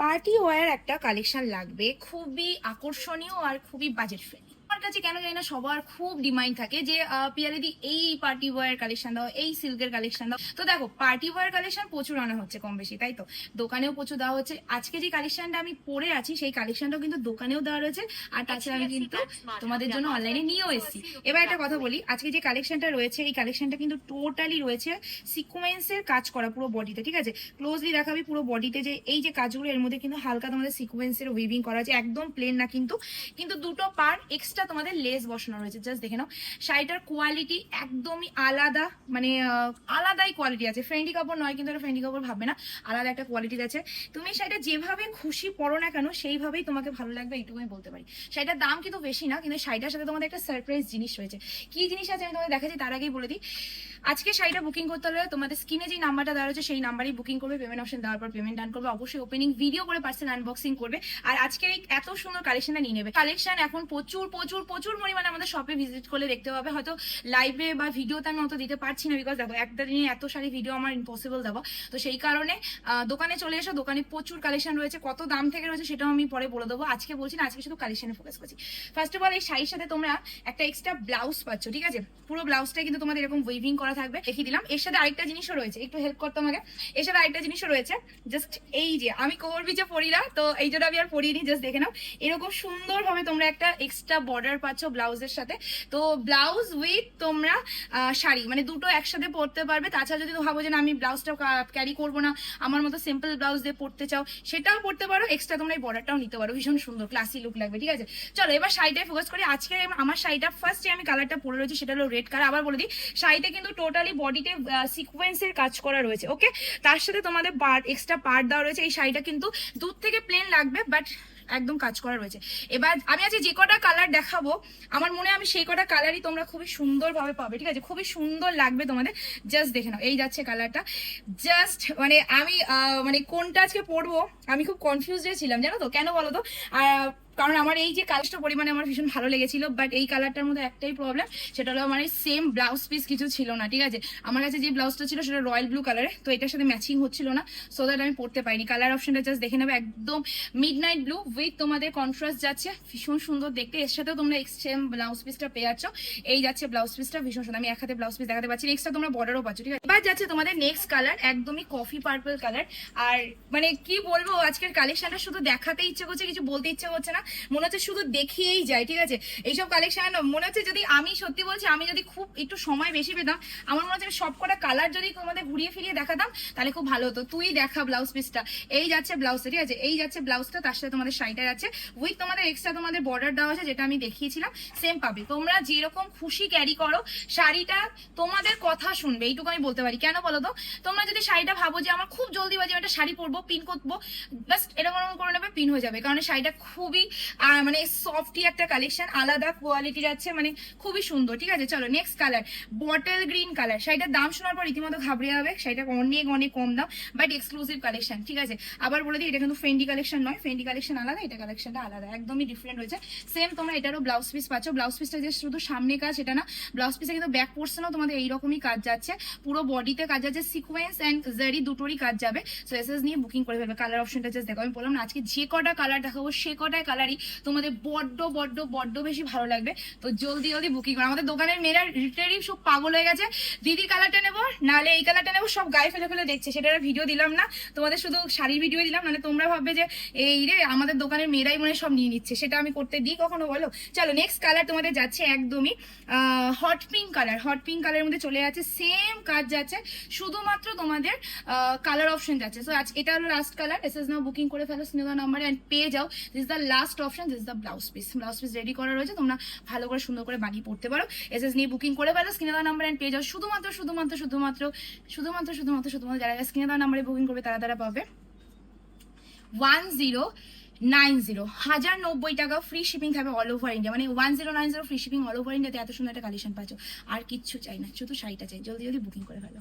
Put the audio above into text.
Party war একটা collection লাগবে খুবই আকর্ষণীয় আর খুবই বাজেট ফ্রেন্ডলি কাছে কেন জানি না সবার খুব ডিমান্ড থাকে যে আহ, পিয়ালিদি এই পার্টি ওয়ার কালেকশন দাও এই সিল্কের কালেকশন দাও। তো দেখো পার্টি ওয়ার কালেকশন প্রচুর আনা হচ্ছে কম বেশি তাই তো? দোকানেও প্রচুর দেওয়া হচ্ছে। আজকে যে কালেকশনটা আমি পরে আছি সেই কালেকশনটাও কিন্তু দোকানেও দেওয়া রয়েছে। আর তাছাড়া আমি কিন্তু তোমাদের জন্য অনলাইনে নিয়েও এসেছি। এবার একটা কথা বলি আজকে যে কালেকশনটা রয়েছে এই কালেকশনটা কিন্তু টোটালি রয়েছে সিকোয়েন্সের কাজ করা পুরো বডিতে ঠিক আছে? ক্লোজলি দেখাবি পুরো বডিতে যে এই যে কাজগুলো এর মধ্যে কিন্তু হালকা তোমাদের সিকোয়েন্সের উইভিং করা আছে একদম প্লেন না কিন্তু। কিন্তু দুটো পার এক্সট্রা তোমাদের লেস বসানো রয়েছে। জাস্ট দেখে নাও। শাড়িটার কোয়ালিটি একদমই আলাদা মানে আলাদাই কোয়ালিটি আছে। ফ্রেন্ডি কাপড় নয়, কিন্তু এটা ফ্রেন্ডি কাপড় ভাববে না। আলাদা একটা কোয়ালিটি আছে। তুমি শাড়িটা যেভাবে খুশি পড়ো না কেন, সেইভাবেই তোমাকে ভালো লাগবে এইটুকু আমি বলতে পারি। শাড়িটার দাম কিন্তু বেশি না, কিন্তু শাড়িটার সাথে তোমাদের একটা সারপ্রাইজ জিনিস রয়েছে। কি জিনিস আছে আমি তোমাদের দেখাচ্ছি, তার আগেই বলে দিই। আজকে শাড়িটা বুকিং করতে হলে তোমাদের স্ক্রিনে যে নাম্বারটা দেওয়া রয়েছে, সেই নাম্বারেই বুকিং করবে পেমেন্ট অপশন দেওয়ার পর পেমেন্ট ডান করবে। অবশ্যই ওপেনিং ভিডিও করে পার্সেল আনবক্সিং করবে। আর আজকের এই এত সুন্দর কালেকশনটা নিয়ে নেবে। কালেকশন এখন প্রচুর প্রচুর প্রচুর পরিমাণে আমাদের শপে ভিজিট করলে দেখতে পাবে। হয়তো লাইভে বা ভিডিওতে আমি অত দিতে পারছি না বিকজ দেখো, একটা দিনে এত শাড়ি ভিডিও আমার ইম্পসিবল দেবো। তো সেই কারণে দোকানে চলে এসো, দোকানে প্রচুর কালেকশন রয়েছে। কত দাম থেকে রয়েছে সেটাও আমি পরে বলে দেবো। আজকে বলছি না, আজকে শুধু কালেকশনে ফোকাস করছি। ফার্স্ট অফ অল এই শাড়ির সাথে তোমরা একটা এক্সট্রা ব্লাউজ পাচ্ছ, ঠিক আছে? পুরো ব্লাউজটা কিন্তু তোমাদের এরকম ওয়েভিং করা থাকবে। দেখিয়ে দিলাম। এর সাথে আরেকটা জিনিসও রয়েছে। একটু হেল্প করতো আমাকে এর সাথে আরেকটা জিনিসও রয়েছে। জাস্ট এই যে, আমি কোমর বিচে পরি না, তো এই জন্য আমি আর পরিনি জাস্ট দেখে নাও। এরকম সুন্দরভাবে তোমরা একটা এক্সট্রা বর্ডার পাচ্ছ ব্লাউজের সাথে। তো ব্লাউজ উইথ তোমরা শাড়ি মানে দুটো একসাথে পরতে পারবে। তাছাড়া যদি ভাবো যে না, আমি ব্লাউজটা ক্যারি করব না, আমার মতো সিম্পল ব্লাউজ দিয়ে পরতে চাও, সেটাও পরতে পারো। এক্সট্রা তোমরা এই বর্ডারটাও নিতে পারো। ভীষণ সুন্দর ক্লাসি লুক লাগবে, ঠিক আছে? চলো, এবার শাড়িটায় ফোকাস করি। আজকে আমার শাড়িটা ফার্স্ট যে আমি কালারটা পরে রয়েছে, সেটা হলো রেড কালার আবার বলে দিই শাড়িতে কিন্তু টোটালি বডিতে সিকোয়েন্সের কাজ করা রয়েছে ওকে তার সাথে তোমাদের পার্ট এক্সট্রা পার্ট দেওয়া রয়েছে এই শাড়িটা কিন্তু দূর থেকে প্লেন লাগবে বাট একদম কাজ করা রয়েছে। এবার আমি আজকে যে কটা কালার দেখাবো আমার মনে আমি সেই কটা কালারই তোমরা খুবই সুন্দরভাবে পাবে ঠিক আছে? খুবই সুন্দর লাগবে তোমাদের জাস্ট দেখে নাও এই যাচ্ছে কালারটা জাস্ট মানে আমি মানে কোনটা আজকে পরবো আমি খুব কনফিউজ ছিলাম জানো তো? কেন বলো তো? আহ, কারণ আমার এই যে কালারটা পরিমাণে আমার ভীষণ ভালো লেগেছিল বাট এই কালারটার মধ্যে একটাই প্রবলেম সেটা হলো আমার সেম ব্লাউজ পিস কিছু ছিল না, ঠিক আছে? আমার কাছে যে ব্লাউজটা ছিল সেটা রয়্যাল ব্লু কালারে তো এটার সাথে ম্যাচিং হচ্ছিল না সো দ্যাট আমি পড়তে পারিনি। কালার অপশনটা জাস্ট দেখে নেবে, একদম মিড নাইট ব্লু উইথ তোমাদের কন্ট্রাস্ট যাচ্ছে, ভীষণ সুন্দর দেখতে। এর সাথেও তোমরা সেম ব্লাউজ পিসটা পেয়ে যাচ্ছ, এই যাচ্ছে ব্লাউজ পিসটা ভীষণ সুন্দর, আমি এক হাতে ব্লাউজ পিস দেখাতে পাচ্ছি এক্সট্রা তোমরা বর্ডারও পাচ্ছ, ঠিক আছে? এবার যাচ্ছে তোমাদের নেক্সট কালার একদমই কফি পার্পল কালার আর মানে কি বলব, আজকের কালেকশনটা শুধু দেখাতে ইচ্ছে করছে, কিছু বলতে ইচ্ছে করছে না মনে হচ্ছে শুধু দেখিয়েই যায়, ঠিক আছে? এইসব কালেকশন মনে হচ্ছে যদি আমি সত্যি বলছি, আমি যদি খুব একটু সময় বেশি পেতাম, আমার মনে হচ্ছে সব কটা কালার যদি তোমাদের ঘুরিয়ে ফিরিয়ে দেখাতাম, তাহলে খুব ভালো হতো। তুই দেখা ব্লাউজ পিসটা এই যাচ্ছে ব্লাউজটা ঠিক আছে? এই যাচ্ছে ব্লাউজটা তার সাথে তোমাদের শাড়িটা যাচ্ছে। উইথ তোমাদের এক্সট্রা তোমাদের বর্ডার দেওয়া আছে, যেটা আমি দেখিয়েছিলাম সেম পাবে। তোমরা যেরকম খুশি ক্যারি করো, শাড়িটা তোমাদের কথা শুনবে, এইটুকু আমি বলতে পারি। কেন বলো তো? তোমরা যদি শাড়িটা ভাবো যে আমার খুব জলদি বাজে একটা শাড়ি পরবো পিন করব জাস্ট এরকম করে নেবে পিন হয়ে যাবে। কারণ শাড়িটা খুবই মানে সফটি একটা কালেকশন আলাদা কোয়ালিটি যাচ্ছে মানে খুবই সুন্দর, ঠিক আছে? চলো next colour bottle green colour শাড়িটার দাম শোনার পর রীতিমতো ঘাবড়ে যাবে শাড়িটা অনেক অনেক কম দাম বাট এক্সক্লুসিভ কালেকশন ঠিক আছে? আবার বলে দিই, এটা কিন্তু ফেন্ডি কালেকশন নয় ফেন্ডি কালেকশন আলাদা, এটা কালেকশনটা আলাদা, একদমই ডিফারেন্ট হয়েছে সেম তোমরা এটারও ব্লাউজ পিস পাচ্ছ ব্লাউজ পিসটা যে শুধু সামনে কাজ, এটা না ব্লাউজ পিসে কিন্তু ব্যাক পোর্শনও তোমাদের এইরকমই কাজ যাচ্ছে, পুরো বডিতে কাজ যাচ্ছে সিকোয়েন্স অ্যান্ড জারি দুটোরই কাজ যাবে সো এসএস নিয়ে বুকিং করে ফেলবে কালার অপশনটা জাস্ট দেখো, আমি বললাম না, আজকে যে কটা কালার দেখাবো, সে কটায় কালারই তোমাদের বড্ড বড্ড বড্ড বেশি ভালো লাগবে। তো জলদি জলদি বুকিং করো। আমাদের দোকানের মেয়েরা রিটারি সব পাগল হয়ে গেছে। দিদি কালারটা নেব নালে এই কালারটা নেব, সব গায়ে ফেলে ফেলে দেখছে। সেটার ভিডিও দিলাম না। তোমাদের শুধু শাড়ির ভিডিও দিলাম মানে তোমরা ভাববে যে, এই রে, আমাদের দোকানের মেয়েরাই মনে সব নিয়ে নিচ্ছে। সেটা আমি করতে দিই কখনো, বলো? চলো নেক্সট কালার তোমাদের যাচ্ছে একদমই hot pink colour hot pink কালারের মধ্যে চলে যাচ্ছে সেম কাজ যাচ্ছে। শুধুমাত্র তোমাদের কালার অপশন যাচ্ছে। সো আজ এটা হলো last colour S S now booking করে ফেলো স্নেহা নাম্বারে অ্যান্ড পেয়ে যাও। This the last option this the blouse piece blouse piece ready করা রয়েছে, তোমরা ভালো করে সুন্দর করে বানিয়ে পড়তে পারো। এস এস নিয়ে বুকিং করে ফেলো স্ক্রিনে দেওয়া নাম্বার অ্যান্ড পেয়ে যাও। শুধুমাত্র শুধুমাত্র শুধুমাত্র শুধুমাত্র শুধুমাত্র শুধুমাত্র যারা স্ক্রিনে দেওয়া নাম্বারে বুকিং করবে, তারা তারা পাবে। ওয়ান জিরো নাইন জিরো হাজার নব্বই টাকা ফ্রি শিপিং থাকবে অল ওভার ইন্ডিয়া মানে one zero nine zero free shipping all over ইন্ডিয়াতে এত সুন্দর একটা কালেকশন পাচ্ছ। আর কিচ্ছু চাই না, শুধু শাড়িটা চাই। জলদি জলদি বুকিং করে ফেলো।